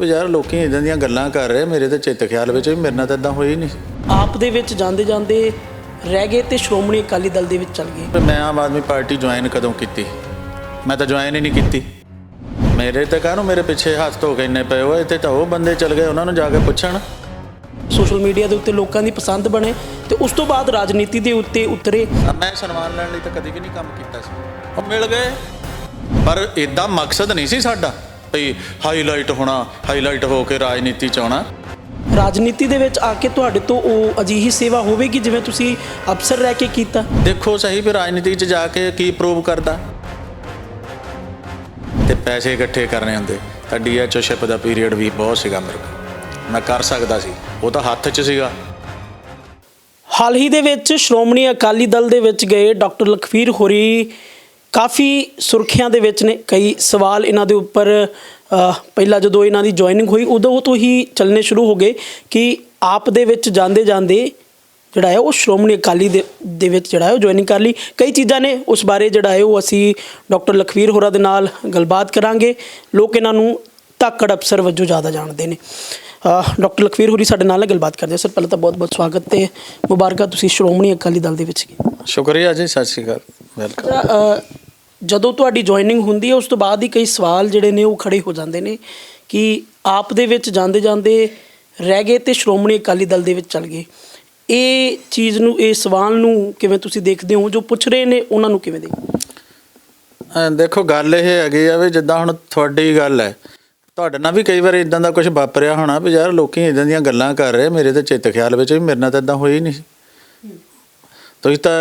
ਯਾਰ ਲੋਕੀ ਇਦਾਂ ਦੀਆਂ ਗੱਲਾਂ ਕਰ ਰਹੇ ਮੇਰੇ ਤੇ ਚਿੱਤ ਖਿਆਲ ਵਿੱਚ ਵੀ ਮੇਰੇ ਨਾਲ ਤਾਂ ਇਦਾਂ ਹੋਈ ਨਹੀਂ। ਆਪ ਦੇ ਵਿੱਚ ਜਾਂਦੇ ਜਾਂਦੇ ਰਹਿ ਗਏ ਤੇ ਸ਼੍ਰੋਮਣੀ ਅਕਾਲੀ ਦਲ ਦੇ ਵਿੱਚ ਚਲ ਗਏ। ਤੇ ਮੈਂ ਆਮ ਆਦਮੀ ਪਾਰਟੀ ਜੁਆਇਨ ਕਦੋਂ ਕੀਤੀ? ਮੈਂ ਤਾਂ ਜੁਆਇਨ ਹੀ ਨਹੀਂ ਕੀਤੀ। ਮੇਰੇ ਤੇ ਕਾਹਨੂੰ ਮੇਰੇ ਪਿੱਛੇ ਹੱਥ ਧੋ ਕੇ ਇੰਨੇ ਪਏ ਹੋਏ? ਇੱਥੇ ਤਾਂ ਉਹ ਬੰਦੇ ਚਲ ਗਏ ਉਹਨਾਂ ਨੂੰ ਜਾ ਕੇ ਪੁੱਛਣ। ਸੋਸ਼ਲ ਮੀਡੀਆ ਦੇ ਉੱਤੇ ਲੋਕਾਂ ਦੀ ਪਸੰਦ ਬਣੇ ਤੇ ਉਸ ਤੋਂ ਬਾਅਦ ਰਾਜਨੀਤੀ ਦੇ ਉੱਤੇ ਉਤਰੇ। ਮੈਂ ਸਨਮਾਨ ਲੈਣ ਲਈ ਤਾਂ ਕਦੀ ਵੀ ਨਹੀਂ ਕੰਮ ਕੀਤਾ ਸੀ। ਉਹ ਮਿਲ ਗਏ। ਪਰ ਇਦਾਂ ਮਕਸਦ ਨਹੀਂ ਸੀ ਸਾਡਾ। ਭਈ ਹਾਈਲਾਈਟ ਹੋਣਾ ਹਾਈਲਾਈਟ ਹੋ ਕੇ ਰਾਜਨੀਤੀ ਚ ਆਉਣਾ। ਰਾਜਨੀਤੀ ਦੇ ਵਿੱਚ ਆ ਕੇ ਤੁਹਾਡੇ ਤੋਂ ਉਹ ਅਜਿਹੀ ਸੇਵਾ ਹੋਵੇਗੀ ਜਿਵੇਂ ਤੁਸੀਂ ਅਫਸਰ ਰਹਿ ਕੇ ਕੀਤਾ? ਦੇਖੋ ਸਹੀ ਵੀ ਰਾਜਨੀਤੀ 'ਚ ਜਾ ਕੇ ਕੀ ਪ੍ਰੂਵ ਕਰਦਾ? ਤੇ ਪੈਸੇ ਇਕੱਠੇ ਕਰਨੇ ਹੁੰਦੇ। ਤਾਂ ਡੀਐਚਓਸ਼ਿਪ ਦਾ ਪੀਰੀਅਡ ਵੀ ਬਹੁਤ ਸੀਗਾ ਮੇਰੇ ਕੋਲ। ਮੈਂ ਕਰ ਸਕਦਾ ਸੀ। ਉਹ ਤਾਂ ਹੱਥ 'ਚ ਸੀਗਾ। ਹਾਲ ਹੀ ਦੇ ਵਿੱਚ ਸ਼੍ਰੋਮਣੀ ਅਕਾਲੀ ਦਲ ਦੇ ਵਿੱਚ ਗਏ ਡਾਕਟਰ ਲਖਵੀਰ ਹੋਰੀ ਕਾਫੀ ਸੁਰਖੀਆਂ ਦੇ ਵਿੱਚ ਨੇ ਕਈ ਸਵਾਲ ਇਹਨਾਂ ਦੇ ਉੱਪਰ ਪਹਿਲਾਂ ਜਦੋਂ ਇਹਨਾਂ ਦੀ ਜੁਆਇਨਿੰਗ ਹੋਈ ਉਦੋਂ ਤੋਂ ਹੀ ਚੱਲਣੇ ਸ਼ੁਰੂ ਹੋ ਗਏ ਕਿ ਆਪ ਦੇ ਵਿੱਚ ਜਾਂਦੇ ਜਾਂਦੇ ਜਿਹੜਾ ਹੈ ਉਹ ਸ਼੍ਰੋਮਣੀ ਅਕਾਲੀ ਦੇ ਦੇ ਵਿੱਚ ਜਿਹੜਾ ਹੈ ਉਹ ਜੁਆਇਨਿੰਗ ਕਰ ਲਈ। ਕਈ ਚੀਜ਼ਾਂ ਨੇ ਉਸ ਬਾਰੇ ਜਿਹੜਾ ਹੈ ਉਹ ਅਸੀਂ ਡਾਕਟਰ ਲਖਵੀਰ ਹੋਰਾਂ ਦੇ ਨਾਲ ਗੱਲਬਾਤ ਕਰਾਂਗੇ। ਲੋਕ ਇਹਨਾਂ ਨੂੰ ਧਾਕੜ ਅਫਸਰ ਵਜੋਂ ਜ਼ਿਆਦਾ ਜਾਣਦੇ ਨੇ। ਡਾਕਟਰ ਲਖਵੀਰ ਹੋਰੀ ਸਾਡੇ ਨਾਲ ਗੱਲਬਾਤ ਕਰਦੇ ਆ। ਸਰ ਪਹਿਲਾਂ ਤਾਂ ਬਹੁਤ ਬਹੁਤ ਸਵਾਗਤ ਤੇ ਮੁਬਾਰਕਾਂ ਤੁਸੀਂ ਸ਼੍ਰੋਮਣੀ ਅਕਾਲੀ ਦਲ ਦੇ ਵਿੱਚ। ਗਏ ਸ਼ੁਕਰੀਆ ਜੀ ਸਤਿ ਸ਼੍ਰੀ ਅਕਾਲ। ਵੈਲਕਮ ਜਦੋਂ ਤੁਹਾਡੀ ਜੁਆਇਨਿੰਗ ਹੁੰਦੀ ਹੈ, ਉਸ ਤੋਂ ਬਾਅਦ ਹੀ ਕਈ ਸਵਾਲ ਜਿਹੜੇ ਨੇ ਉਹ ਖੜੇ ਹੋ ਜਾਂਦੇ ਨੇ ਕਿ ਆਪ ਦੇ ਵਿੱਚ ਜਾਂਦੇ ਜਾਂਦੇ ਰਹਿ ਗਏ ਤੇ ਸ਼੍ਰੋਮਣੀ ਅਕਾਲੀ ਦਲ ਦੇ ਵਿੱਚ ਚਲ ਗਏ। ਇਹ ਚੀਜ਼ ਨੂੰ, ਇਹ ਸਵਾਲ ਨੂੰ ਕਿਵੇਂ ਤੁਸੀਂ ਦੇਖਦੇ ਹੋ? ਜੋ ਪੁੱਛ ਰਹੇ ਨੇ, ਉਹਨਾਂ ਨੂੰ ਕਿਵੇਂ ਦੇਖਦੇ ਦੇਖੋ, ਗੱਲ ਇਹ ਹੈਗੀ ਆ ਵੀ ਜਿੱਦਾਂ ਹੁਣ ਤੁਹਾਡੀ ਗੱਲ ਹੈ, ਤੁਹਾਡੇ ਨਾਲ ਵੀ ਕਈ ਵਾਰ ਇਦਾਂ ਦਾ ਕੁਝ ਵਾਪਰਿਆ ਹੋਣਾ ਵੀ ਯਾਰ ਲੋਕੀ ਇਦਾਂ ਦੀਆਂ ਗੱਲਾਂ ਕਰ ਰਹੇ, ਮੇਰੇ ਤੇ ਚਿੱਤ ਖਿਆਲ ਵਿੱਚ ਵੀ ਮੇਰੇ ਨਾਲ ਤਾਂ ਇਦਾਂ ਹੋਈ ਨਹੀਂ। ਸੀ ਤੁਸੀਂ ਤਾਂ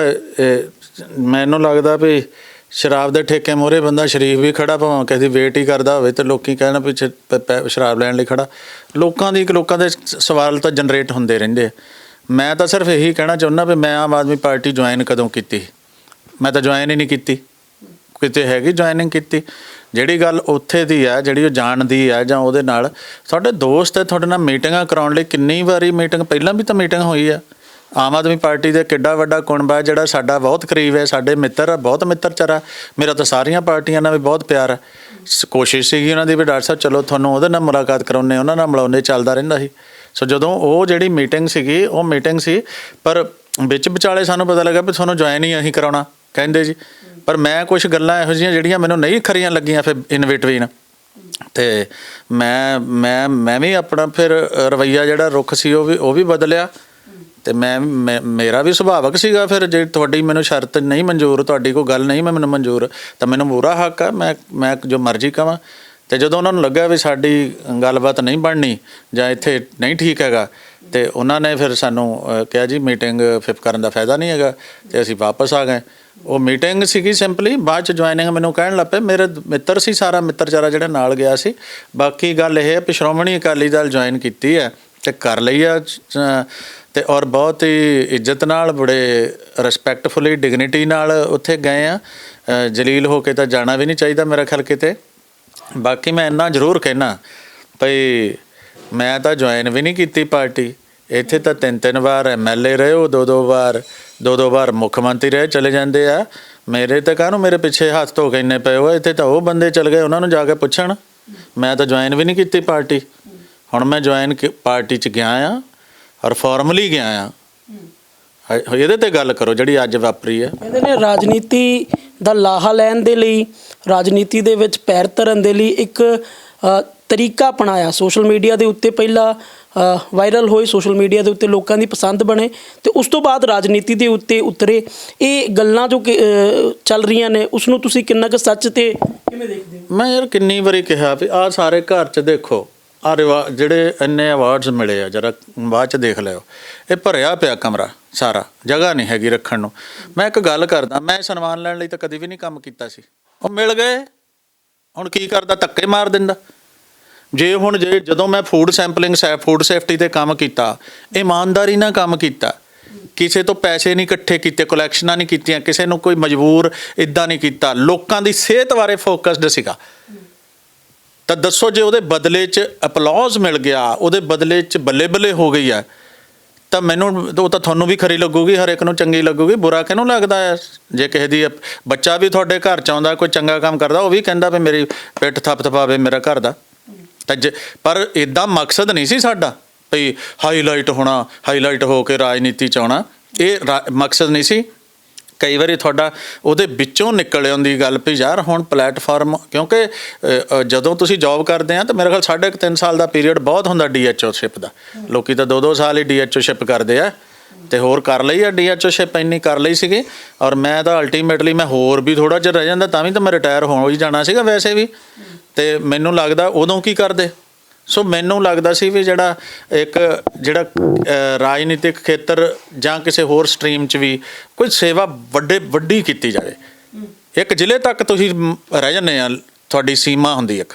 ਮੈਨੂੰ ਲੱਗਦਾ ਵੀ ਸ਼ਰਾਬ ਦੇ ਠੇਕੇ ਮੋਰੇ ਬੰਦਾ ਸ਼ਰੀਫ ਵੀ ਖੜਾ, ਭਾਵੇਂ ਕਿਸੇ ਦੀ ਵੇਟ ਹੀ ਕਰਦਾ ਹੋਵੇ ਤੇ ਲੋਕੀ ਕਹਿਣ ਵੀ ਪ- ਪ- ਸ਼ਰਾਬ ਲੈਣ ਲਈ ਖੜਾ। ਲੋਕਾਂ ਦੀ, ਲੋਕਾਂ ਦੇ ਸਵਾਲ ਤਾਂ ਜਨਰੇਟ ਹੁੰਦੇ ਰਹਿੰਦੇ ਆ। ਮੈਂ ਤਾਂ ਸਿਰਫ ਇਹੀ ਕਹਿਣਾ ਚਾਹੁੰਦਾ ਵੀ ਮੈਂ ਆਮ ਆਦਮੀ ਪਾਰਟੀ ਜੁਆਇਨ ਕਦੋਂ ਕੀਤੀ? ਮੈਂ ਤਾਂ ਜੁਆਇਨ ਹੀ ਨਹੀਂ ਕੀਤੀ। ਕਿਤੇ ਹੈਗੀ ਜੁਆਇਨਿੰਗ ਕੀਤੀ? ਜਿਹੜੀ ਗੱਲ ਉੱਥੇ ਦੀ ਆ, ਜਿਹੜੀ ਉਹ ਜਾਣਦੀ ਆ ਜਾਂ ਉਹਦੇ ਨਾਲ, ਸਾਡੇ ਦੋਸਤ ਹੈ ਤੁਹਾਡੇ ਨਾਲ ਮੀਟਿੰਗਾਂ ਕਰਾਉਣ ਲਈ ਕਿੰਨੀ ਵਾਰੀ ਮੀਟਿੰਗ ਪਹਿਲਾਂ ਵੀ ਤਾਂ ਮੀਟਿੰਗ ਹੋਈ ਆ। ਆਮ ਆਦਮੀ ਪਾਰਟੀ ਦੇ ਕਿੱਡਾ ਵੱਡਾ ਕੁਣਬਾ ਹੈ ਜਿਹੜਾ ਸਾਡਾ ਬਹੁਤ ਕਰੀਬ ਹੈ, ਸਾਡੇ ਮਿੱਤਰ ਆ, ਬਹੁਤ ਮਿੱਤਰਚਾਰਾ ਮੇਰਾ ਤਾਂ ਸਾਰੀਆਂ ਪਾਰਟੀਆਂ ਨਾਲ ਵੀ ਬਹੁਤ ਪਿਆਰ ਹੈ ਸ- ਕੋਸ਼ਿਸ਼ ਸੀਗੀ ਉਹਨਾਂ ਦੀ ਵੀ ਡਾਕਟਰ ਸਾਹਿਬ, ਚਲੋ ਤੁਹਾਨੂੰ ਉਹਦੇ ਨਾਲ ਮੁਲਾਕਾਤ ਕਰਾਉਨੇ ਉਹਨਾਂ ਨਾਲ ਮਿਲਾਉਨੇ ਚੱਲਦਾ ਰਹਿੰਦਾ ਸੀ। ਸੋ ਜਦੋਂ ਉਹ ਜਿਹੜੀ ਮੀਟਿੰਗ ਸੀਗੀ, ਉਹ ਮੀਟਿੰਗ ਸੀ, ਪਰ ਵਿੱਚ ਵਿਚਾਲੇ ਸਾਨੂੰ ਪਤਾ ਲੱਗਾ ਵੀ ਤੁਹਾਨੂੰ ਜੁਆਇਨ ਹੀ ਅਸੀਂ ਕਰਾਉਣਾ, ਕਹਿੰਦੇ ਜੀ। ਪਰ ਮੈਂ ਕੁਝ ਗੱਲਾਂ ਇਹੋ ਜਿਹੀਆਂ ਜਿਹੜੀਆਂ ਮੈਨੂੰ ਨਹੀਂ ਖਰੀਆਂ ਲੱਗੀਆਂ ਫਿਰ ਇਨ ਬਿਟਵੀਨ ਤੇ ਮੈਂ ਮੈਂ ਮੈਂ ਵੀ ਆਪਣਾ ਫਿਰ ਰਵੱਈਆ ਜਿਹੜਾ ਰੁੱਖ ਸੀ, ਉਹ ਵੀ ਉਹ ਵੀ ਬਦਲਿਆ। ਤੇ ਮੈਂ, ਮੈਂ- ਮੇਰਾ ਵੀ ਸੁਭਾਵਕ ਸੀਗਾ ਫਿਰ ਜੇ ਤੁਹਾਡੀ ਮੈਨੂੰ ਸ਼ਰਤ ਨਹੀਂ ਮਨਜ਼ੂਰ, ਤੁਹਾਡੀ ਕੋਈ ਗੱਲ ਨਹੀਂ ਮੈਂ ਮੈਨੂੰ ਮਨਜ਼ੂਰ, ਤਾਂ ਮੈਨੂੰ ਪੂਰਾ ਹੱਕ ਆ, ਮੈਂ ਮੈਂ ਜੋ ਮਰਜ਼ੀ ਕਵਾਂ। ਤੇ ਜਦੋਂ ਉਹਨਾਂ ਨੂੰ ਲੱਗਾ ਵੀ ਸਾਡੀ ਗੱਲਬਾਤ ਨਹੀਂ ਬਣਨੀ ਜਾਂ ਇੱਥੇ ਨਹੀਂ ਠੀਕ ਹੈਗਾ, ਤੇ ਉਹਨਾਂ ਨੇ ਫਿਰ ਸਾਨੂੰ ਕਿਹਾ ਜੀ ਮੀਟਿੰਗ ਫਿਪ ਕਰਨ ਦਾ ਫਾਇਦਾ ਨਹੀਂ ਹੈਗਾ, ਤੇ ਅਸੀਂ ਵਾਪਸ ਆ ਗਏ। ਉਹ ਮੀਟਿੰਗ ਸੀਗੀ ਸਿੰਪਲੀ, ਬਾਅਦ ਚ ਜੁਆਇਨਿੰਗ ਮੈਨੂੰ ਕਹਿਣ ਲੱਪੇ ਮੇਰੇ ਮਿੱਤਰ ਸੀ ਸਾਰਾ, ਮਿੱਤਰਚਾਰਾ ਜਿਹੜਾ ਨਾਲ ਗਿਆ ਸੀ। ਬਾਕੀ ਗੱਲ ਇਹ ਹੈ ਕਿ ਸ਼੍ਰੋਮਣੀ ਅਕਾਲੀ ਦਲ ਜੁਆਇਨ ਕੀਤੀ ਹੈ। ਤੇ ਕਰ ਲਈ ਆ ਅਹ, ਤੇ ਔਰ ਬਹੁਤ ਹੀ ਇੱਜ਼ਤ ਨਾਲ ਬੜੇ ਰਿਸਪੈਕਟਫੁਲੀ ਡਿਗਨਿਟੀ ਨਾਲ ਉੱਥੇ ਗਏ ਆ। ਜਲੀਲ ਹੋ ਕੇ ਤਾਂ ਜਾਣਾ ਵੀ ਨਹੀਂ ਚਾਹੀਦਾ ਮੇਰਾ ਖਿਆਲ ਕਿਤੇ। ਬਾਕੀ ਮੈਂ ਇੰਨਾ ਜ਼ਰੂਰ ਕਹਿਣਾ ਭਈ ਮੈਂ ਤਾਂ ਜੁਆਇਨ ਵੀ ਨਹੀਂ ਕੀਤੀ ਪਾਰਟੀ। ਇੱਥੇ ਤਾਂ ਤਿੰਨ ਤਿੰਨ ਵਾਰ ਐਮਐਲਏ ਰਹੇ ਹੋ ਦੋ ਦੋ ਵਾਰ ਦੋ ਦੋ ਵਾਰ ਮੁੱਖ ਮੰਤਰੀ ਰਹੇ ਚਲੇ ਜਾਂਦੇ ਆ। ਮੇਰੇ ਤਾਂ ਕਾਹਨੂੰ ਮੇਰੇ ਪਿੱਛੇ ਹੱਥ ਧੋ ਕੇ ਇੰਨੇ ਪਏ ਹੋਏ? ਇੱਥੇ ਤਾਂ ਉਹ ਬੰਦੇ ਚਲ ਗਏ ਉਹਨਾਂ ਨੂੰ ਜਾ ਕੇ ਪੁੱਛਣ। ਮੈਂ ਤਾਂ ਜੁਆਇਨ ਵੀ ਨਹੀਂ ਕੀਤੀ ਪਾਰਟੀ। ਹੁਣ ਮੈਂ ਜੁਆਇਨ ਪਾਰਟੀ ਚ ਗਿਆ ਆ ਔਰ ਫਾਰਮਲੀ ਗਿਆ ਆ। ਹ- ਇਹਦੇ ਤੇ ਗੱਲ ਕਰੋ ਜਿਹੜੀ ਅੱਜ ਵਾਪਰੀ ਹੈ। ਕਹਿੰਦੇ ਨੇ ਰਾਜਨੀਤੀ ਦਾ ਲਾਹਾ ਲੈਣ ਦੇ ਲਈ ਰਾਜਨੀਤੀ ਦੇ ਵਿੱਚ ਪੈਰ ਧਰਨ ਦੇ ਲਈ ਇੱਕ ਤਰੀਕਾ ਅਪਣਾਇਆ। ਸੋਸ਼ਲ ਮੀਡੀਆ ਦੇ ਉੱਤੇ ਪਹਿਲਾਂ ਵਾਇਰਲ ਹੋਏ ਸੋਸ਼ਲ ਮੀਡੀਆ ਦੇ ਉੱਤੇ ਲੋਕਾਂ ਦੀ ਪਸੰਦ ਬਣੇ ਤੇ ਉਸ ਤੋਂ ਬਾਅਦ ਰਾਜਨੀਤੀ ਦੇ ਉੱਤੇ ਉਤਰੇ। ਇਹ ਗੱਲਾਂ ਜੋ ਚੱਲ ਰਹੀਆਂ ਨੇ ਉਸ ਨੂੰ ਤੁਸੀਂ ਕਿੰਨਾ ਕੁ ਸੱਚ ਤੇ ਕਿਵੇਂ ਦੇਖਦੇ ਹੋ? ਮੈਂ ਯਾਰ ਕਿੰਨੀ ਵਾਰੀ ਕਿਹਾ ਵੀ ਆ ਸਾਰੇ ਘਰ 'ਚ ਦੇਖੋ ਆ ਜਿਹੜੇ ਇੰਨੇ ਅਵਾਰਡਸ ਮਿਲੇ ਆ, ਜਰਾ ਬਾਅਦ 'ਚ ਦੇਖ ਲਿਓ। ਇਹ ਭਰਿਆ ਪਿਆ ਕਮਰਾ ਸਾਰਾ, ਜਗ੍ਹਾ ਨਹੀਂ ਹੈਗੀ ਰੱਖਣ ਨੂੰ। ਮੈਂ ਇੱਕ ਗੱਲ ਕਰਦਾ, ਮੈਂ ਸਨਮਾਨ ਲੈਣ ਲਈ ਤਾਂ ਕਦੀ ਵੀ ਨਹੀਂ ਕੰਮ ਕੀਤਾ ਸੀ। ਉਹ ਮਿਲ ਗਏ। ਹੁਣ ਕੀ ਕਰਦਾ, ਧੱਕੇ ਮਾਰ ਦਿੰਦਾ। ਜੇ ਹੁਣ ਜੇ ਜਦੋਂ ਮੈਂ ਫੂਡ ਸੈਂਪਲਿੰਗ ਫੂਡ ਸੇਫਟੀ ਤੇ ਕੰਮ ਕੀਤਾ, ਇਮਾਨਦਾਰੀ ਨਾਲ ਕੰਮ ਕੀਤਾ, ਕਿਸੇ ਤੋਂ ਪੈਸੇ ਨਹੀਂ ਇਕੱਠੇ ਕੀਤੇ ਕਲੈਕਸ਼ਨਾਂ ਨਹੀਂ ਕੀਤੀਆਂ, ਕਿਸੇ ਨੂੰ ਕੋਈ ਮਜਬੂਰ ਇਦਾਂ ਨਹੀਂ ਕੀਤਾ, ਲੋਕਾਂ ਦੀ ਸਿਹਤ ਬਾਰੇ ਫੋਕਸਡ ਸੀਗਾ। ਤਾਂ ਦੱਸੋ ਜੇ ਉਹਦੇ ਬਦਲੇ 'ਚ ਅਪਲੌਜ਼ ਮਿਲ ਗਿਆ, ਉਹਦੇ ਬਦਲੇ 'ਚ ਬੱਲੇ ਬੱਲੇ ਹੋ ਗਈ ਆ, ਤਾਂ ਮੈਨੂੰ, ਉਹ ਤਾਂ ਤੁਹਾਨੂੰ ਵੀ ਖਰੀ ਲੱਗੂਗੀ, ਹਰ ਇੱਕ ਨੂੰ ਚੰਗੀ ਲੱਗੂਗੀ, ਬੁਰਾ ਕਿਹਨੂੰ ਲੱਗਦਾ ਹੈ ਜੇ ਕਿਸੇ ਦੀ ਬੱਚਾ ਵੀ ਤੁਹਾਡੇ ਘਰ ਚ ਆਉਂਦਾ, ਕੋਈ ਚੰਗਾ ਕੰਮ ਕਰਦਾ, ਉਹ ਵੀ ਕਹਿੰਦਾ ਵੀ ਮੇਰੀ ਪਿੱਠ ਥੱਪ ਥਪਾਵੇ ਮੇਰਾ ਘਰ ਦਾ। ਤਾਂ ਜੇ- ਪਰ ਇਦਾਂ ਮਕਸਦ ਨਹੀਂ ਸੀ ਸਾਡਾ, ਭਈ ਹਾਈਲਾਈਟ ਹੋਣਾ ਹਾਈਲਾਈਟ ਹੋ ਕੇ ਰਾਜਨੀਤੀ ਚ ਆਉਣਾ, ਇਹ ਰਾ- ਮਕਸਦ ਨਹੀਂ ਸੀ। ਕਈ ਵਾਰੀ ਤੁਹਾਡਾ ਉਹਦੇ ਵਿੱਚੋਂ ਨਿਕਲ ਆਉਂਦੀ ਗੱਲ ਵੀ ਯਾਰ ਹੁਣ ਪਲੇਟਫਾਰਮ, ਕਿਉਂਕਿ ਜਦੋਂ ਤੁਸੀਂ ਜੌਬ ਕਰਦੇ ਆ ਤਾਂ ਮੇਰੇ ਖਿਆਲ ਸਾਢੇ ਕੁ ਤਿੰਨ ਸਾਲ ਦਾ ਪੀਰੀਅਡ ਬਹੁਤ ਹੁੰਦਾ ਡੀਐਚਓ ਸ਼ਿਪ ਦਾ। ਲੋਕੀ ਤਾਂ 2-2 ਸਾਲ ਹੀ ਡੀਐਚਓ ਸ਼ਿਪ ਕਰਦੇ ਆ ਤੇ ਹੋਰ ਕਰ ਲਈ ਆ ਡੀਐਚਓ ਸ਼ਿਪ ਇੰਨੀ ਕਰ ਲਈ ਸੀਗੀ ਔਰ ਮੈਂ ਤਾਂ ਅਲਟੀਮੇਟਲੀ ਮੈਂ ਹੋਰ ਵੀ ਥੋੜਾ ਜਿਹਾ ਰਹਿ ਜਾਂਦਾ ਤਾਂ ਵੀ ਤਾਂ ਮੈਂ ਰਿਟਾਇਰ ਹੋ ਹੀ ਜਾਣਾ ਸੀਗਾ ਵੈਸੇ ਵੀ। ਤੇ ਮੈਨੂੰ ਲੱਗਦਾ ਉਦੋਂ ਕੀ ਕਰਦੇ? ਸੋ ਮੈਨੂੰ ਲੱਗਦਾ ਸੀ ਵੀ ਜਿਹੜਾ ਇੱਕ ਜਿਹੜਾ ਰਾਜਨੀਤਿਕ ਖੇਤਰ ਜਾਂ ਕਿਸੇ ਹੋਰ ਸਟਰੀਮ 'ਚ ਵੀ ਕੋਈ ਸੇਵਾ ਵੱਡੇ, ਵੱਡੀ ਕੀਤੀ ਜਾਵੇ। ਇੱਕ ਜ਼ਿਲ੍ਹੇ ਤੱਕ ਤੁਸੀਂ ਰਹਿ ਜਾਂਦੇ ਆ, ਤੁਹਾਡੀ ਸੀਮਾ ਹੁੰਦੀ ਇੱਕ।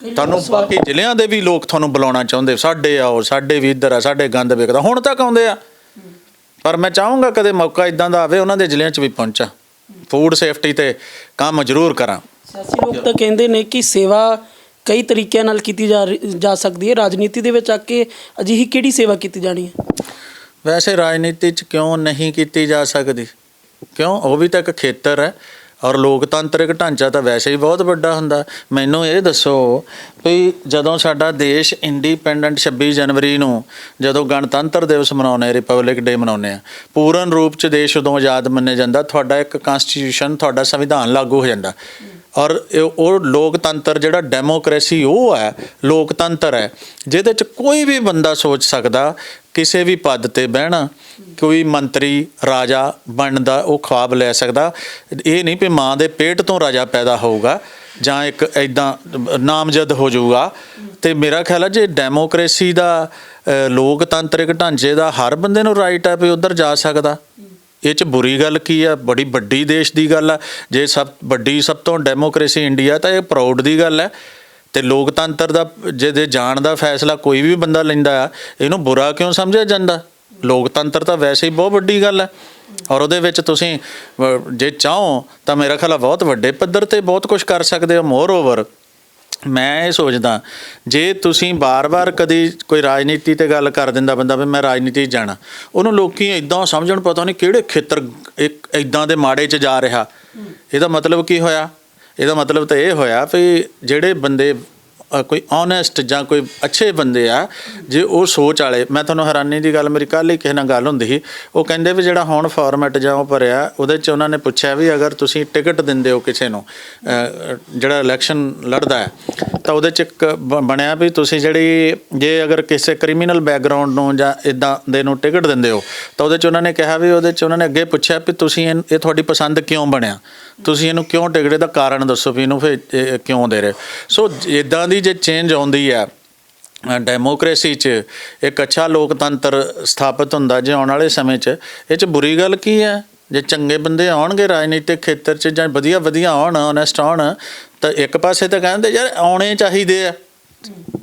ਤੁਹਾਨੂੰ ਬਾਕੀ ਜ਼ਿਲ੍ਹਿਆਂ ਦੇ ਵੀ ਲੋਕ ਤੁਹਾਨੂੰ ਬੁਲਾਉਣਾ ਚਾਹੁੰਦੇ, ਸਾਡੇ ਆਓ, ਸਾਡੇ ਵੀ ਇੱਧਰ ਆ, ਸਾਡੇ ਗੰਦ ਵਿਕਦਾ ਹੁਣ ਤੱਕ ਆਉਂਦੇ ਆ। ਪਰ ਮੈਂ ਚਾਹੂੰਗਾ ਕਦੇ ਮੌਕਾ ਇਦਾਂ ਦਾ ਆਵੇ, ਉਹਨਾਂ ਦੇ ਜ਼ਿਲ੍ਹਿਆਂ 'ਚ ਵੀ ਪਹੁੰਚਾਂ। ਫੂਡ ਸੇਫਟੀ ਤੇ ਕੰਮ ਜ਼ਰੂਰ ਕਰਾਂ। ਸਿਆਸੀ ਲੋਕ ਤਾਂ ਕਹਿੰਦੇ ਨੇ ਕਿ ਸੇਵਾ ਕਈ ਤਰੀਕਿਆਂ ਨਾਲ ਕੀਤੀ ਜਾ ਰਹੀ- ਜਾ ਸਕਦੀ ਹੈ। ਰਾਜਨੀਤੀ ਦੇ ਵਿੱਚ ਆ ਕੇ ਅਜਿਹੀ ਕਿਹੜੀ ਸੇਵਾ ਕੀਤੀ ਜਾਣੀ ਹੈ? ਵੈਸੇ ਰਾਜਨੀਤੀ 'ਚ ਕਿਉਂ ਨਹੀਂ ਕੀਤੀ ਜਾ ਸਕਦੀ? ਕਿਉਂ? ਉਹ ਵੀ ਤਾਂ ਇੱਕ ਖੇਤਰ ਹੈ ਔਰ ਲੋਕਤੰਤਰਿਕ ਢਾਂਚਾ ਤਾਂ ਵੈਸੇ ਹੀ ਬਹੁਤ ਵੱਡਾ ਹੁੰਦਾ। ਮੈਨੂੰ ਇਹ ਦੱਸੋ ਵੀ ਜਦੋਂ ਸਾਡਾ ਦੇਸ਼ ਇੰਡੀਪੈਂਡੈਂਟ 26 ਜਨਵਰੀ ਨੂੰ ਜਦੋਂ ਗਣਤੰਤਰ ਦਿਵਸ ਮਨਾਉਂਦੇ ਰਿਪਬਲਿਕ ਡੇ ਮਨਾਉਂਦੇ ਆ ਪੂਰਨ ਰੂਪ 'ਚ ਦੇਸ਼ ਉਦੋਂ ਆਜ਼ਾਦ ਮੰਨਿਆ ਜਾਂਦਾ। ਤੁਹਾਡਾ ਇੱਕ ਕਨਸਟੀਟਿਊਸ਼ਨ ਤੁਹਾਡਾ ਸੰਵਿਧਾਨ ਲਾਗੂ ਹੋ ਜਾਂਦਾ। ਔਰ ਇਹ- ਉਹ ਲੋਕਤੰਤਰ ਜਿਹੜਾ ਡੈਮੋਕ੍ਰੇਸੀ ਉਹ ਹੈ, ਲੋਕਤੰਤਰ ਹੈ, ਜਿਹਦੇ ਚ ਕੋਈ ਵੀ ਬੰਦਾ ਸੋਚ ਸਕਦਾ ਕਿਸੇ ਵੀ ਪਦ ਤੇ ਬਹਿਣਾ, ਕੋਈ ਮੰਤਰੀ, ਰਾਜਾ ਬਣਨ ਦਾ ਉਹ ਖੁਆਬ ਲੈ ਸਕਦਾ। ਇਹ ਨਹੀਂ ਵੀ ਮਾਂ ਦੇ ਪੇਟ ਤੋਂ ਰਾਜਾ ਪੈਦਾ ਹੋਊਗਾ ਜਾਂ ਇੱਕ ਐਦਾਂ ਨਾਮਜ਼ਦ ਹੋ ਜਾਊਗਾ। ਤੇ ਮੇਰਾ ਖਿਆਲ ਹੈ ਜੇ ਡੈਮੋਕ੍ਰੇਸੀ ਦਾ ਲੋਕਤੰਤਰਿਕ ਢਾਂਚੇ ਦਾ ਹਰ ਬੰਦੇ ਨੂੰ ਰਾਈਟ ਹੈ ਵੀ ਉਧਰ ਜਾ ਸਕਦਾ। ਇਹ ਚ ਬੁਰੀ ਗੱਲ ਕੀ ਆ? ਬੜੀ ਵੱਡੀ ਦੇਸ਼ ਦੀ ਗੱਲ ਆ। ਜੇ ਸਭ, ਵੱਡੀ ਸਭ ਤੋਂ ਡੈਮੋਕ੍ਰੇਸੀ ਇੰਡੀਆ ਤਾਂ ਇਹ ਪ੍ਰਾਊਡ ਦੀ ਗੱਲ ਹੈ ਤੇ ਲੋਕਤੰਤਰ ਦਾ ਜਿਹਦੇ ਜਾਣ ਦਾ ਫੈਸਲਾ ਕੋਈ ਵੀ ਬੰਦਾ ਲੈਂਦਾ ਆ, ਇਹਨੂੰ ਬੁਰਾ ਕਿਉਂ ਸਮਝਿਆ ਜਾਂਦਾ? ਲੋਕਤੰਤਰ ਤਾਂ ਵੈਸੇ ਹੀ ਬਹੁਤ ਵੱਡੀ ਗੱਲ ਹੈ ਔਰ ਉਹਦੇ ਵਿੱਚ ਤੁਸੀਂ ਜੇ ਚਾਹੋ ਤਾਂ ਮੇਰਾ ਖਿਆਲ ਆ ਬਹੁਤ ਵੱਡੇ ਪੱਧਰ ਤੇ ਬਹੁਤ ਕੁਝ ਕਰ ਸਕਦੇ ਹੋ ਮੋਰ ਓਵਰ ਮੈਂ ਇਹ ਸੋਚਦਾ ਜੇ ਤੁਸੀਂ ਬਾਰ-ਬਾਰ ਕਦੀ ਕੋਈ ਰਾਜਨੀਤੀ ਤੇ ਗੱਲ ਕਰ ਦਿੰਦਾ ਬੰਦਾ ਵੀ ਮੈਂ ਰਾਜਨੀਤੀ ਜਾਣਾ ਉਹਨੂੰ ਲੋਕੀ ਇਦਾਂ ਸਮਝਣ ਪਤਾ ਨਹੀਂ ਕਿਹੜੇ ਖੇਤਰ ਇੱਕ ਇਦਾਂ ਦੇ ਮਾੜੇ 'ਚ ਜਾ ਰਿਹਾ। ਇਹਦਾ ਮਤਲਬ ਕੀ ਹੋਇਆ? ਇਹਦਾ ਮਤਲਬ ਤਾਂ ਇਹ ਹੋਇਆ ਵੀ ਜਿਹੜੇ ਬੰਦੇ ਕੋਈ ਓਨੈਸਟ ਜਾਂ ਕੋਈ ਅੱਛੇ ਬੰਦੇ ਆ, ਜੇ ਉਹ ਸੋਚ ਵਾਲੇ, ਮੈਂ ਤੁਹਾਨੂੰ ਹੈਰਾਨੀ ਦੀ ਗੱਲ, ਮੇਰੀ ਕੱਲ ਹੀ ਕਿਸੇ ਨਾਲ ਗੱਲ ਹੁੰਦੀ ਸੀ, ਉਹ ਕਹਿੰਦੇ ਵੀ ਜਿਹੜਾ ਹੁਣ ਫਾਰਮੈਟ ਜਾਂ ਉਹ ਭਰਿਆ, ਉਹਦੇ 'ਚ ਉਹਨਾਂ ਨੇ ਪੁੱਛਿਆ ਵੀ ਅਗਰ ਤੁਸੀਂ ਟਿਕਟ ਦਿੰਦੇ ਹੋ ਕਿਸੇ ਨੂੰ ਜਿਹੜਾ ਇਲੈਕਸ਼ਨ ਲੜਦਾ ਹੈ, ਤਾਂ ਉਹਦੇ 'ਚ ਇੱਕ ਬਣਿਆ ਵੀ ਤੁਸੀਂ ਜਿਹੜੀ, ਜੇ ਅਗਰ ਕਿਸੇ ਕ੍ਰਿਮੀਨਲ ਬੈਕਗ੍ਰਾਉਂਡ ਨੂੰ ਜਾਂ ਇਦਾਂ ਦੇ ਨੂੰ ਟਿਕਟ ਦਿੰਦੇ ਹੋ, ਤਾਂ ਉਹਦੇ 'ਚ ਉਹਨਾਂ ਨੇ ਕਿਹਾ ਵੀ ਉਹਦੇ 'ਚ ਉਹਨਾਂ ਨੇ ਅੱਗੇ ਪੁੱਛਿਆ ਵੀ ਤੁਸੀਂ ਇਹ ਇਹ ਤੁਹਾਡੀ ਪਸੰਦ ਕਿਉਂ ਬਣਿਆ? ਤੁਸੀਂ ਇਹਨੂੰ ਕਿਉਂ ਟਿਕਟ ਦਾ ਕਾਰਨ ਦੱਸੋ ਵੀ ਇਹਨੂੰ ਫਿਰ ਕਿਉਂ ਦੇ ਰਹੇ? ਸੋ ਇਦਾਂ ਦੀ ਜੇ ਚੇਂਜ ਆਉਂਦੀ ਹੈ ਅ, ਡੈਮੋਕ੍ਰੇਸੀ 'ਚ ਇੱਕ ਅੱਛਾ ਲੋਕਤੰਤਰ ਸਥਾਪਿਤ ਹੁੰਦਾ ਜੇ ਆਉਣ ਵਾਲੇ ਸਮੇਂ 'ਚ ਇਹ 'ਚ ਬੁਰੀ ਗੱਲ ਕੀ ਹੈ? ਜੇ ਚੰਗੇ ਬੰਦੇ ਆਉਣਗੇ ਰਾਜਨੀਤਿਕ ਖੇਤਰ 'ਚ ਜਾਂ ਵਧੀਆ ਵਧੀਆ ਆਉਣ ਓਨੈਸਟ ਆਉਣ ਤਾਂ ਇੱਕ ਪਾਸੇ ਤਾਂ ਕਹਿੰਦੇ ਯਾਰ ਆਉਣੇ ਚਾਹੀਦੇ ਆ।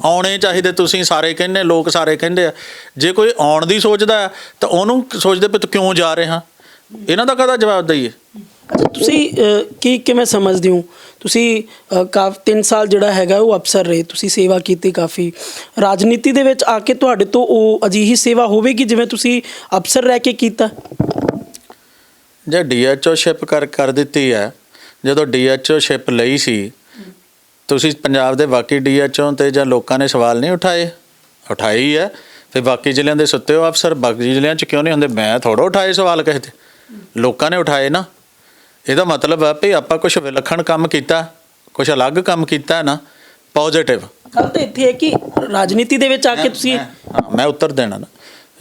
ਆਉਣੇ ਚਾਹੀਦੇ ਤੁਸੀਂ ਸਾਰੇ ਕਹਿੰਦੇ ਲੋਕ ਸਾਰੇ ਕਹਿੰਦੇ ਆ। ਜੇ ਕੋਈ ਆਉਣ ਦੀ ਸੋਚਦਾ ਤਾਂ ਉਹਨੂੰ ਸੋਚਦੇ ਵੀ ਤੂੰ ਕਿਉਂ ਜਾ ਰਿਹਾ? ਇਹਨਾਂ ਦਾ ਕਦਾ ਜਵਾਬ ਦਈਏ? ਅੱਛਾ ਤੁਸੀਂ ਅ, ਕੀ ਕਿਵੇਂ ਸਮਝਦੇ ਹੋ? ਤੁਸੀਂ ਅ, ਕਾਫ 3 ਸਾਲ ਜਿਹੜਾ ਹੈਗਾ ਉਹ ਅਫਸਰ ਰਹੇ ਤੁਸੀਂ ਸੇਵਾ ਕੀਤੀ ਕਾਫੀ। ਰਾਜਨੀਤੀ ਦੇ ਵਿੱਚ ਆ ਕੇ ਤੁਹਾਡੇ ਤੋਂ ਉਹ ਅਜਿਹੀ ਸੇਵਾ ਹੋਵੇਗੀ ਜਿਵੇਂ ਤੁਸੀਂ ਅਫਸਰ ਰਹਿ ਕੇ ਕੀਤਾ? ਜੇ ਡੀਐਚਓ ਸ਼ਿਪ ਕਰ ਕਰ ਦਿੱਤੀ ਹੈ ਜਦੋਂ ਡੀਐਚਓ ਸ਼ਿਪ ਲਈ ਸੀ ਤੁਸੀਂ ਪੰਜਾਬ ਦੇ ਬਾਕੀ ਡੀਐਚਓ ਤੇ ਜਾਂ ਲੋਕਾਂ ਨੇ ਸਵਾਲ ਨਹੀਂ ਉਠਾਏ? ਉਠਾਏ ਹੈ। ਫਿਰ ਬਾਕੀ ਜ਼ਿਲ੍ਹਿਆਂ ਦੇ ਸੁੱਤੇ ਹੋ ਅਫਸਰ ਬਾਕੀ ਜ਼ਿਲ੍ਹਿਆਂ 'ਚ ਕਿਉਂ ਨਹੀਂ ਹੁੰਦੇ? ਮੈਂ ਥੋੜਾ ਉਠਾਏ ਸਵਾਲ ਕਿਸੇ ਤੇ। ਲੋਕਾਂ ਨੇ ਉਠਾਏ ਨਾ। ਇਹਦਾ ਮਤਲਬ ਹੈ ਵੀ ਆਪਾਂ ਕੁਝ ਵਿਲੱਖਣ ਕੰਮ ਕੀਤਾ ਕੁਝ ਅਲੱਗ ਕੰਮ ਕੀਤਾ ਨਾ ਪੋਜ਼ਿਟਿਵ ਗੱਲ ਤਾਂ ਇੱਥੇ ਹੈ ਕਿ ਰਾਜਨੀਤੀ ਦੇ ਵਿੱਚ ਆ ਕੇ ਤੁਸੀਂ ਮੈਂ ਉੱਤਰ ਦੇਣਾ ਨਾ।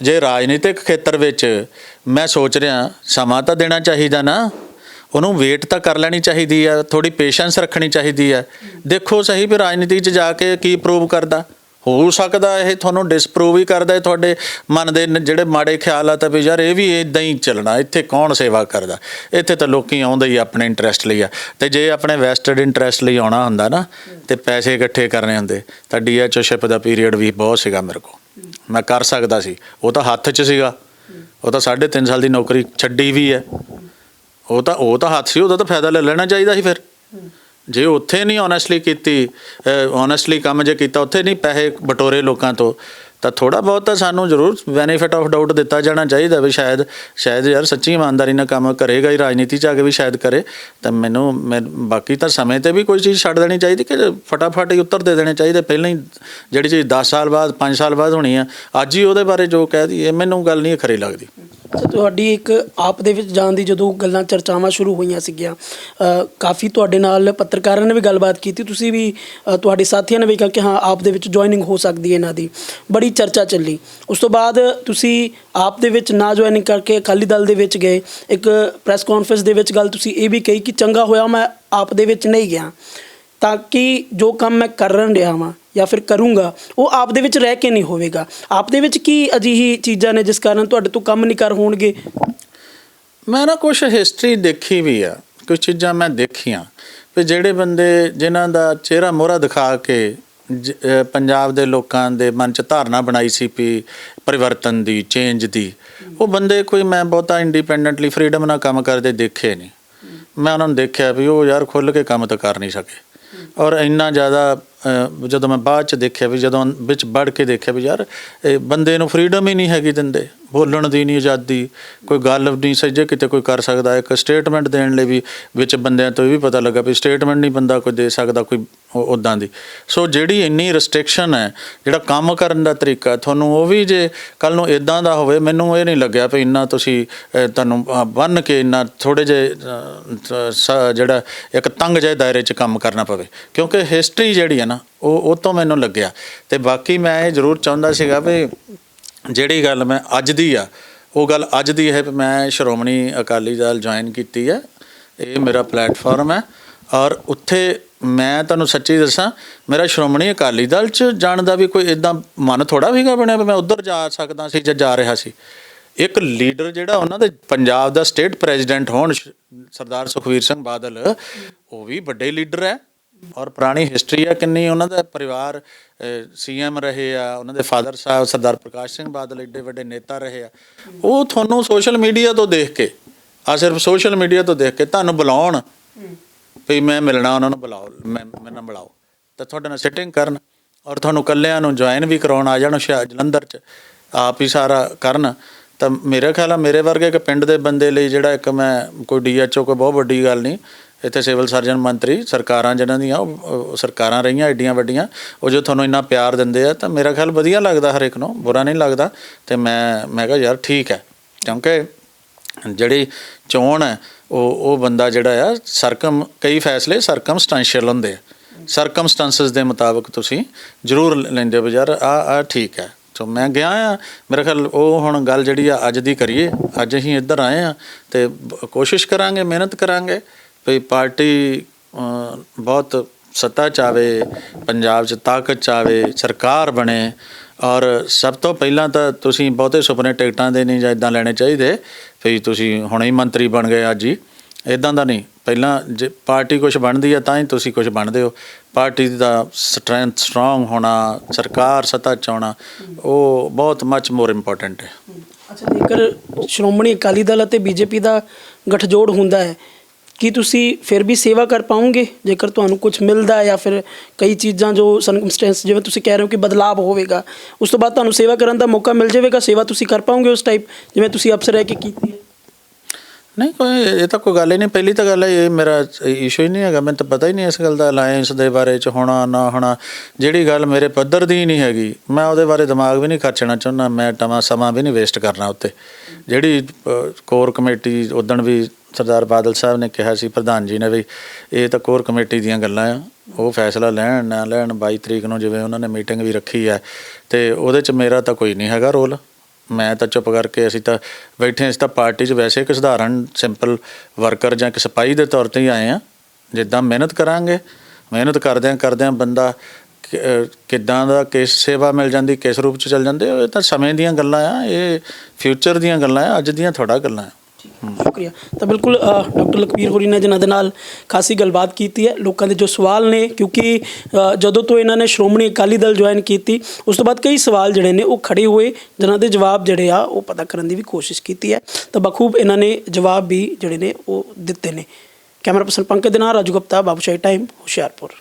ਜੇ ਰਾਜਨੀਤਿਕ ਖੇਤਰ ਵਿੱਚ ਮੈਂ ਸੋਚ ਰਿਹਾ ਸਮਾਂ ਤਾਂ ਦੇਣਾ ਚਾਹੀਦਾ ਨਾ। ਉਹਨੂੰ ਵੇਟ ਤਾਂ ਕਰ ਲੈਣੀ ਚਾਹੀਦੀ ਆ ਥੋੜੀ ਪੇਸ਼ੈਂਸ ਰੱਖਣੀ ਚਾਹੀਦੀ ਆ। ਦੇਖੋ ਸਹੀ ਵੀ ਰਾਜਨੀਤੀ 'ਚ ਜਾ ਕੇ ਕੀ ਪ੍ਰੂਵ ਕਰਦਾ। ਹੋ ਸਕਦਾ ਇਹ ਤੁਹਾਨੂੰ ਡਿਸਪਰੂਵ ਹੀ ਕਰਦਾ ਹੈ ਤੁਹਾਡੇ ਮਨ ਦੇ ਜਿਹੜੇ ਮਾੜੇ ਖਿਆਲ ਆ ਤਾਂ ਵੀ ਯਾਰ ਇਹ ਵੀ ਇਦਾਂ ਹੀ ਚੱਲਣਾ, ਇੱਥੇ ਕੌਣ ਸੇਵਾ ਕਰਦਾ? ਇੱਥੇ ਤਾਂ ਲੋਕੀ ਆਉਂਦੇ ਹੀ ਆਪਣੇ ਇੰਟਰਸਟ ਲਈ ਆ। ਤੇ ਜੇ ਆਪਣੇ ਵੈਸਟਡ ਇੰਟਰਸਟ ਲਈ ਆਉਣਾ ਹੁੰਦਾ ਨਾ, ਤੇ ਪੈਸੇ ਇਕੱਠੇ ਕਰਨੇ ਹੁੰਦੇ। ਤਾਂ ਡੀਐਚਓ ਸ਼ਿਪ ਦਾ ਪੀਰੀਅਡ ਵੀ ਬਹੁਤ ਸੀਗਾ ਮੇਰੇ ਕੋਲ। ਮੈਂ ਕਰ ਸਕਦਾ ਸੀ। ਉਹ ਤਾਂ ਹੱਥ 'ਚ ਸੀਗਾ। ਉਹ ਤਾਂ 3.5 ਸਾਲ ਦੀ ਨੌਕਰੀ ਛੱਡੀ ਵੀ ਹੈ। ਉਹ ਤਾਂ ਉਹ ਤਾਂ ਹੱਥ ਸੀ, ਉਹਦਾ ਤਾਂ ਫਾਇਦਾ ਲੈ ਲੈਣਾ ਚਾਹੀਦਾ ਸੀ ਫਿਰ। ਜੇ ਉੱਥੇ ਨਹੀਂ ਓਨੈਸਟਲੀ ਕੀਤੀ ਓਨੈਸਟਲੀ ਕੰਮ ਜੇ ਕੀਤਾ, ਉੱਥੇ ਨਹੀਂ ਪੈਸੇ ਬਟੋਰੇ ਲੋਕਾਂ ਤੋਂ, ਤਾਂ ਥੋੜਾ ਬਹੁਤ ਤਾਂ ਸਾਨੂੰ ਜ਼ਰੂਰ ਬੈਨੀਫਿਟ ਆਫ ਡਾਊਟ ਦਿੱਤਾ ਜਾਣਾ ਚਾਹੀਦਾ ਵੀ ਸ਼ਾਇਦ ਸ਼ਾਇਦ ਯਾਰ ਸੱਚੀ ਇਮਾਨਦਾਰੀ ਨਾਲ ਕੰਮ ਕਰੇਗਾ ਹੀ ਰਾਜਨੀਤੀ ਚ ਆ ਕੇ ਵੀ ਸ਼ਾਇਦ ਕਰੇ, ਤਾਂ ਮੈਨੂੰ, ਮੈਂ- ਬਾਕੀ ਤਾਂ ਸਮੇਂ ਤੇ ਵੀ ਕੋਈ ਚੀਜ਼ ਛੱਡ ਦੇਣੀ ਚਾਹੀਦੀ ਕਿ ਫਟਾਫਟ ਹੀ ਉੱਤਰ ਦੇ ਦੇਣੇ ਚਾਹੀਦੇ। ਪਹਿਲਾਂ ਹੀ ਜਿਹੜੀ ਚੀਜ਼ 10 ਸਾਲ ਬਾਅਦ 5 ਸਾਲ ਬਾਅਦ ਹੋਣੀ ਆ, ਅੱਜ ਹੀ ਉਹਦੇ ਬਾਰੇ ਜੋ ਕਹਿ ਦਈਏ, ਮੈਨੂੰ ਗੱਲ ਨਹੀਂ ਖਰੀ ਲੱਗਦੀ। ਤੁਹਾਡੀ ਇੱਕ ਆਪ ਦੇ ਵਿੱਚ ਜਾਣ ਦੀ ਜਦੋਂ ਗੱਲਾਂ, ਚਰਚਾਵਾਂ ਸ਼ੁਰੂ ਹੋਈਆਂ ਸੀਗੀਆਂ ਕਾਫੀ ਤੁਹਾਡੇ ਨਾਲ ਪੱਤਰਕਾਰਾਂ ਨੇ ਵੀ ਗੱਲਬਾਤ ਕੀਤੀ। ਤੁਸੀਂ ਵੀ ਤੁਹਾਡੇ ਸਾਥੀਆਂ ਨੇ ਵੀ ਕਿਹਾ ਕਿ ਹਾਂ, ਆਪ ਦੇ ਵਿੱਚ ਜੁਆਇਨਿੰਗ ਹੋ ਸਕਦੀ ਹੈ ਇਹਨਾਂ ਦੀ। ਬੜੀ ਚਰਚਾ ਚੱਲੀ। ਉਸ ਤੋਂ ਬਾਅਦ ਤੁਸੀਂ ਆਪ ਦੇ ਵਿੱਚ ਨਾ ਜੁਆਇਨਿੰਗ ਕਰਕੇ ਅਕਾਲੀ ਦਲ ਦੇ ਵਿੱਚ ਗਏ। ਇੱਕ ਪ੍ਰੈਸ ਕਾਨਫਰੰਸ ਦੇ ਵਿੱਚ ਗੱਲ ਤੁਸੀਂ ਇਹ ਵੀ ਕਹੀ ਕਿ ਚੰਗਾ ਹੋਇਆ, ਮੈਂ ਆਪ ਦੇ ਵਿੱਚ ਨਹੀਂ ਗਿਆ। ਤਾਂ ਕਿ ਜੋ ਕੰਮ ਮੈਂ ਕਰਨ ਰਿਹਾ ਵਾਂ ਜਾਂ ਫਿਰ ਕਰੂੰਗਾ, ਉਹ ਆਪ ਦੇ ਵਿੱਚ ਰਹਿ ਕੇ ਨਹੀਂ ਹੋਵੇਗਾ। ਆਪ ਦੇ ਵਿੱਚ ਕੀ ਅਜਿਹੀ ਚੀਜ਼ਾਂ ਨੇ ਜਿਸ ਕਾਰਨ ਤੁਹਾਡੇ ਤੋਂ ਕੰਮ ਨਹੀਂ ਕਰ ਹੋਣਗੇ? ਮੈਂ ਨਾ ਕੁਝ ਹਿਸਟਰੀ ਦੇਖੀ ਵੀ ਆ। ਕੁਝ ਚੀਜ਼ਾਂ ਮੈਂ ਦੇਖੀਆਂ। ਵੀ ਜਿਹੜੇ ਬੰਦੇ ਜਿਨ੍ਹਾਂ ਦਾ ਚਿਹਰਾ ਮੋਹਰਾ ਦਿਖਾ ਕੇ ਜ- ਪੰਜਾਬ ਦੇ ਲੋਕਾਂ ਦੇ ਮਨ 'ਚ ਧਾਰਨਾ ਬਣਾਈ ਸੀ ਵੀ ਪਰਿਵਰਤਨ ਦੀ ਚੇਂਜ ਦੀ, ਉਹ ਬੰਦੇ ਕੋਈ ਮੈਂ ਬਹੁਤਾ ਇੰਡੀਪੈਂਡੈਂਟਲੀ ਫਰੀडम ਨਾਲ ਕੰਮ ਕਰਦੇ ਦੇਖੇ ਨਹੀਂ। ਮੈਂ ਉਹਨਾਂ ਨੂੰ ਦੇਖਿਆ ਵੀ ਉਹ ਯਾਰ ਖੁੱਲ ਕੇ ਕੰਮ ਤਾਂ ਕਰ ਨਹੀਂ ਸਕੇ। ਔਰ ਇੰਨਾ ਜ਼ਿਆਦਾ ਜਦੋਂ ਮੈਂ ਬਾਅਦ ਚ ਦੇਖਿਆ ਵੀ ਜਦੋਂ ਵਿੱਚ ਵੜ ਕੇ ਦੇਖਿਆ ਵੀ ਯਾਰ, ਇਹ ਬੰਦੇ ਨੂੰ ਫਰੀडम ਹੀ ਨਹੀਂ ਹੈਗੀ ਦਿੰਦੇ। ਬੋਲਣ ਦੀ ਨਹੀਂ ਆਜ਼ਾਦੀ ਕੋਈ ਗੱਲ ਨਹੀਂ ਸੱਜੇ ਕਿਤੇ ਕੋਈ ਕਰ ਸਕਦਾ ਇੱਕ ਸਟੇਟਮੈਂਟ ਦੇਣ ਲਈ ਵੀ ਵਿੱਚ ਬੰਦਿਆਂ ਤੋਂ ਇਹ ਵੀ ਪਤਾ ਲੱਗਾ ਵੀ ਸਟੇਟਮੈਂਟ ਨਹੀਂ ਬੰਦਾ ਕੋਈ ਦੇ ਸਕਦਾ ਕੋਈ ਉਦਾਂ ਦੀ। ਸੋ ਜਿਹੜੀ ਇੰਨੀ ਰੈਸਟ੍ਰਿਕਸ਼ਨ ਹੈ ਜਿਹੜਾ ਕੰਮ ਕਰਨ ਦਾ ਤਰੀਕਾ ਤੁਹਾਨੂੰ ਉਹ ਵੀ ਜੇ ਕੱਲ ਨੂੰ ਇਦਾਂ ਦਾ ਹੋਵੇ ਮੈਨੂੰ ਇਹ ਨਹੀਂ ਲੱਗਿਆ ਵੀ ਇੰਨਾ ਤੁਸੀਂ ਤੁਹਾਨੂੰ ਅਹ, ਬੰਨ ਕੇ ਇੰਨਾ ਥੋੜੇ ਜੇ ਜਿਹੜਾ ਇੱਕ ਤੰਗ ਜਿਹੇ ਦਾਇਰੇ 'ਚ ਕੰਮ ਕਰਨਾ ਪਵੇ। ਕਿਉਂਕਿ ਹਿਸਟਰੀ ਜਿਹੜੀ ਹੈ ਨਾ ਉਹ ਉਹ ਤੋਂ ਮੈਨੂੰ ਲੱਗਿਆ। ਤੇ ਬਾਕੀ ਮੈਂ ਇਹ ਜ਼ਰੂਰ ਚਾਹੁੰਦਾ ਸੀਗਾ ਵੀ ਜਿਹੜੀ ਗੱਲ ਮੈਂ ਅੱਜ ਦੀ ਆ, ਉਹ ਗੱਲ ਅੱਜ ਦੀ ਹੈ ਵੀ ਮੈਂ ਸ਼੍ਰੋਮਣੀ ਅਕਾਲੀ ਦਲ ਜੁਆਇਨ ਕੀਤੀ ਹੈ ਇਹ ਮੇਰਾ ਪਲੇਟਫਾਰਮ ਹੈ ਔਰ ਉੱਥੇ ਮੈਂ ਤੁਹਾਨੂੰ ਸੱਚੀ ਦੱਸਾਂ, ਮੇਰਾ ਸ਼੍ਰੋਮਣੀ ਅਕਾਲੀ ਦਲ ਚ ਜਾਣ ਦਾ ਵੀ ਕੋਈ ਇਦਾਂ ਮਨ ਥੋੜਾ ਵੀਗਾ ਬਣਿਆ ਵੀ ਮੈਂ ਉੱਧਰ ਜਾ ਸਕਦਾ ਸੀ ਜਾਂ ਜਾ ਰਿਹਾ ਸੀ। ਇੱਕ ਲੀਡਰ ਜਿਹੜਾ ਉਹਨਾਂ ਦੇ ਪੰਜਾਬ ਦਾ ਸਟੇਟ ਪ੍ਰੈਜ਼ੀਡੈਂਟ ਹੋਣ ਸਰਦਾਰ ਸੁਖਵੀਰ ਸਿੰਘ ਬਾਦਲ, ਉਹ ਵੀ ਵੱਡੇ ਲੀਡਰ ਹੈ ਔਰ ਪੁਰਾਣੀ ਹਿਸਟਰੀ ਆ ਕਿੰਨੀ ਉਹਨਾਂ ਦਾ ਪਰਿਵਾਰ ਸੀਐਮ ਰਹੇ ਆ, ਉਹਨਾਂ ਦੇ ਫਾਦਰ ਸਾਹਿਬ ਸਰਦਾਰ ਪ੍ਰਕਾਸ਼ ਸਿੰਘ ਬਾਦਲ ਏਡੇ ਵੱਡੇ ਨੇਤਾ ਰਹੇ ਆ। ਉਹ ਤੁਹਾਨੂੰ ਸੋਸ਼ਲ ਮੀਡੀਆ ਤੋਂ ਦੇਖ ਕੇ, ਆ ਸਿਰਫ ਸੋਸ਼ਲ ਮੀਡੀਆ ਤੋਂ ਦੇਖ ਕੇ ਤੁਹਾਨੂੰ ਬੁਲਾਉਣ ਵੀ ਮੈਂ ਮਿਲਣਾ, ਉਹਨਾਂ ਨੂੰ ਬੁਲਾਓ, ਮੈਂ ਮੈਨੂੰ ਬੁਲਾਓ ਤਾਂ ਤੁਹਾਡੇ ਨਾਲ ਸਿਟਿੰਗ ਕਰਨ ਔਰ ਤੁਹਾਨੂੰ ਕੱਲਿਆਂ ਨੂੰ ਜੁਆਇਨ ਵੀ ਕਰਾਉਣ, ਆ ਜਾਣ ਹੁਸ਼ਿਆਰ ਜਲੰਧਰ ਚ, ਆਪ ਹੀ ਸਾਰਾ ਕਰਨ। ਤਾਂ ਮੇਰਾ ਖਿਆਲ ਆ ਮੇਰੇ ਵਰਗੇ ਇੱਕ ਪਿੰਡ ਦੇ ਬੰਦੇ ਲਈ ਜਿਹੜਾ ਇੱਕ ਮੈਂ, ਕੋਈ ਡੀਐਚਓ ਕੋਈ ਬਹੁਤ ਵੱਡੀ ਗੱਲ ਨਹੀਂ ਇੱਥੇ ਸਿਵਲ ਸਰਜਨ ਮੰਤਰੀ ਸਰਕਾਰਾਂ ਜਿਹਨਾਂ ਦੀਆਂ, ਉਹ ਸਰਕਾਰਾਂ ਰਹੀਆਂ ਐਡੀਆਂ ਵੱਡੀਆਂ, ਉਹ ਜੋ ਤੁਹਾਨੂੰ ਇੰਨਾ ਪਿਆਰ ਦਿੰਦੇ ਆ, ਤਾਂ ਮੇਰਾ ਖਿਆਲ ਵਧੀਆ ਲੱਗਦਾ ਹਰ ਇੱਕ ਨੂੰ, ਬੁਰਾ ਨਹੀਂ ਲੱਗਦਾ, ਤੇ ਮੈਂ ਮੈਂ ਕਿਹਾ ਯਾਰ ਠੀਕ ਹੈ, ਕਿਉਂਕਿ ਜਿਹੜੀ ਚੋਣ ਹੈ, ਉਹ ਉਹ ਬੰਦਾ ਜਿਹੜਾ ਆ, ਸਰਕਮ, ਕਈ ਫੈਸਲੇ ਸਰਕਮਸਟੈਂਸ਼ੀਅਲ ਹੁੰਦੇ ਆ। ਸਰਕਮਸਟੈਂਸਸ ਦੇ ਮੁਤਾਬਕ ਤੁਸੀਂ ਜ਼ਰੂਰ ਲੈਂਦੇ ਹੋ ਯਾਰ ਆ ਆ ਠੀਕ ਹੈ। ਸੋ ਮੈਂ ਗਿਆ ਆ, ਮੇਰੇ ਖਿਆਲ ਉਹ ਹੁਣ ਗੱਲ ਜਿਹੜੀ ਆ ਅੱਜ ਦੀ ਕਰੀਏ, ਅੱਜ ਅਸੀਂ ਇੱਧਰ ਆਏ ਆ, ਤੇ ਕੋਸ਼ਿਸ਼ ਕਰਾਂਗੇ, ਮਿਹਨਤ ਕਰਾਂਗੇ ਵੀ ਪਾਰਟੀ ਬਹੁਤ ਸੱਤਾ ਚਾਵੇ ਪੰਜਾਬ 'ਚ ਤਾਕਤ ਚਾਵੇ ਸਰਕਾਰ ਬਣੇ। ਔਰ ਸਭ ਤੋਂ ਪਹਿਲਾਂ ਤਾਂ ਤੁਸੀਂ ਬਹੁਤੇ ਸੁਪਨੇ ਟਿਕਟਾਂ ਦੇ ਨਹੀਂ ਜਾਂ ਇਦਾਂ ਲੈਣੇ ਚਾਹੀਦੇ, ਵੀ ਤੁਸੀਂ ਹੁਣੇ ਹੀ ਮੰਤਰੀ ਬਣ ਗਏ ਅੱਜ ਹੀ। ਇਦਾਂ ਦਾ ਨਹੀਂ। ਪਹਿਲਾਂ ਜੇ ਪਾਰਟੀ ਕੁਝ ਬਣਦੀ ਹੈ ਤਾਂ ਹੀ ਤੁਸੀਂ ਕੁਝ ਬਣਦੇ ਹੋ। ਪਾਰਟੀ ਦਾ ਸਟਰੈਂਥ ਸਟਰੋਂਗ ਹੋਣਾ, ਸਰਕਾਰ ਸੱਤਾ ਚ ਆਉਣਾ, ਉਹ ਬਹੁਤ ਮੱਚ ਮੋਰ ਇੰਪੋਰਟੈਂਟ ਹੈ। ਅੱਛਾ, ਜੇਕਰ ਸ਼੍ਰੋਮਣੀ ਅਕਾਲੀ ਦਲ ਅਤੇ ਬੀਜੇਪੀ ਦਾ ਗਠਜੋੜ ਹੁੰਦਾ ਹੈ ਕੀ ਤੁਸੀਂ ਫਿਰ ਵੀ ਸੇਵਾ ਕਰ ਪਾਉਂਗੇ ਜੇਕਰ ਤੁਹਾਨੂੰ ਕੁਝ ਮਿਲਦਾ ਜਾਂ ਫਿਰ ਕਈ ਚੀਜ਼ਾਂ ਜੋ ਸਰਕਮਸਟੈਂਸ ਜਿਵੇਂ ਤੁਸੀਂ ਕਹਿ ਰਹੇ ਹੋ ਕਿ ਬਦਲਾਅ ਹੋਵੇਗਾ, ਉਸ ਤੋਂ ਬਾਅਦ ਤੁਹਾਨੂੰ ਸੇਵਾ ਕਰਨ ਦਾ ਮੌਕਾ ਮਿਲ ਜਾਵੇਗਾ, ਸੇਵਾ ਤੁਸੀਂ ਕਰ ਪਾਓਗੇ ਉਸ ਟਾਈਪ ਜਿਵੇਂ ਤੁਸੀਂ ਅਫਸਰ ਰਹਿ ਕੇ ਕੀਤੀ ਹੈ। ਨਹੀਂ, ਕੋਈ ਇਹ ਤਾਂ ਕੋਈ ਗੱਲ ਹੀ ਨਹੀਂ। ਪਹਿਲੀ ਤਾਂ ਗੱਲ ਹੈ, ਇਹ ਮੇਰਾ ਇਸ਼ੂ ਹੀ ਨਹੀਂ ਹੈਗਾ। ਮੈਨੂੰ ਤਾਂ ਪਤਾ ਹੀ ਨਹੀਂ ਇਸ ਗੱਲ ਦਾ ਅਲਾਈਅੰਸ ਦੇ ਬਾਰੇ ਚ ਹੋਣਾ, ਨਾ ਹੋਣਾ। ਜਿਹੜੀ ਗੱਲ ਮੇਰੇ ਪੱਧਰ ਦੀ ਨਹੀਂ ਹੈਗੀ, ਮੈਂ ਉਹਦੇ ਬਾਰੇ ਦਿਮਾਗ ਵੀ ਨਹੀਂ ਖਰਚਣਾ ਚਾਹੁੰਦਾ। ਮੈਂ ਟਮਾ ਸਮਾਂ ਵੀ ਨਹੀਂ ਵੇਸਟ ਕਰਨਾ ਉੱਤੇ। ਜਿਹੜੀ ਕੋਰ ਕਮੇਟੀ ਉਦਣ ਵੀ ਸਰਦਾਰ ਬਾਦਲ ਸਾਹਿਬ ਨੇ ਕਿਹਾ ਸੀ ਪ੍ਰਧਾਨ ਜੀ ਨੇ ਵੀ ਇਹ ਤਾਂ ਕੋਰ ਕਮੇਟੀ ਦੀਆਂ ਗੱਲਾਂ ਆ ਉਹ ਫੈਸਲਾ ਲੈਣ ਨਾ ਲੈਣ 22 ਤਰੀਕ ਨੂੰ ਜਿਵੇਂ ਉਹਨਾਂ ਨੇ ਮੀਟਿੰਗ ਵੀ ਰੱਖੀ ਹੈ ਤੇ ਉਹਦੇ ਚ ਮੇਰਾ ਤਾਂ ਕੋਈ ਨਹੀਂ ਹੈਗਾ ਰੋਲ। ਮੈਂ ਤਾਂ ਚੁੱਪ ਕਰਕੇ ਅਸੀਂ ਤਾਂ ਬੈਠੇ ਹਾਂ, ਅਸੀਂ ਤਾਂ ਪਾਰਟੀ 'ਚ ਵੈਸੇ ਇੱਕ ਸਧਾਰਨ ਸਿੰਪਲ ਵਰਕਰ ਜਾਂ ਇੱਕ ਸਿਪਾਹੀ ਦੇ ਤੌਰ ਤੇ ਹੀ ਆਏ ਆ ਜਿੱਦਾਂ ਮਿਹਨਤ ਕਰਾਂਗੇ ਮਿਹਨਤ ਕਰਦਿਆਂ ਕਰਦਿਆਂ ਬੰਦਾ ਕਿ- ਕਿੱਦਾਂ ਦਾ ਕਿਸ ਸੇਵਾ ਮਿਲ ਜਾਂਦੀ ਕਿਸ ਰੂਪ 'ਚ ਚੱਲ ਜਾਂਦੇ ਇਹ ਤਾਂ ਸਮੇਂ ਦੀਆਂ ਗੱਲਾਂ ਆ ਇਹ ਫਿਊਚਰ ਦੀਆਂ ਗੱਲਾਂ ਆ ਅੱਜ ਦੀਆਂ ਥੋੜਾ ਗੱਲਾਂ ਆ। ਸ਼ੁਕਰੀਆ। ਤਾਂ ਬਿਲਕੁਲ ਡਾਕਟਰ ਲਖਬੀਰ ਹੋਰੀ ਨੇ ਜਿਨ੍ਹਾਂ ਦੇ ਨਾਲ ਖਾਸੀ ਗੱਲਬਾਤ ਕੀਤੀ ਹੈ, ਲੋਕਾਂ ਦੇ ਜੋ ਸਵਾਲ ਨੇ, ਕਿਉਂਕਿ ਜਦੋਂ ਤੋਂ ਇਹਨਾਂ ਨੇ ਸ਼੍ਰੋਮਣੀ ਅਕਾਲੀ ਦਲ ਜੁਆਇਨ ਕੀਤੀ, ਉਸ ਤੋਂ ਬਾਅਦ ਕਈ ਸਵਾਲ ਜਿਹੜੇ ਨੇ ਉਹ ਖੜੇ ਹੋਏ, ਜਿਨ੍ਹਾਂ ਦੇ ਜਵਾਬ ਜਿਹੜੇ ਆ, ਉਹ ਪਤਾ ਕਰਨ ਦੀ ਵੀ ਕੋਸ਼ਿਸ਼ ਕੀਤੀ ਹੈ। ਤਾਂ ਬਖੂਬ ਇਹਨਾਂ ਨੇ ਜਵਾਬ ਵੀ ਜਿਹੜੇ ਨੇ, ਉਹ ਦਿੱਤੇ ਨੇ। ਕੈਮਰਾ ਪਰਸਨ ਪੰਕਜ ਦੇ ਨਾਲ ਰਾਜੂ ਗੁਪਤਾ ਬਾਬੂਸ਼ਾਹੀ ਟਾਈਮ ਹੁਸ਼ਿਆਰਪੁਰ।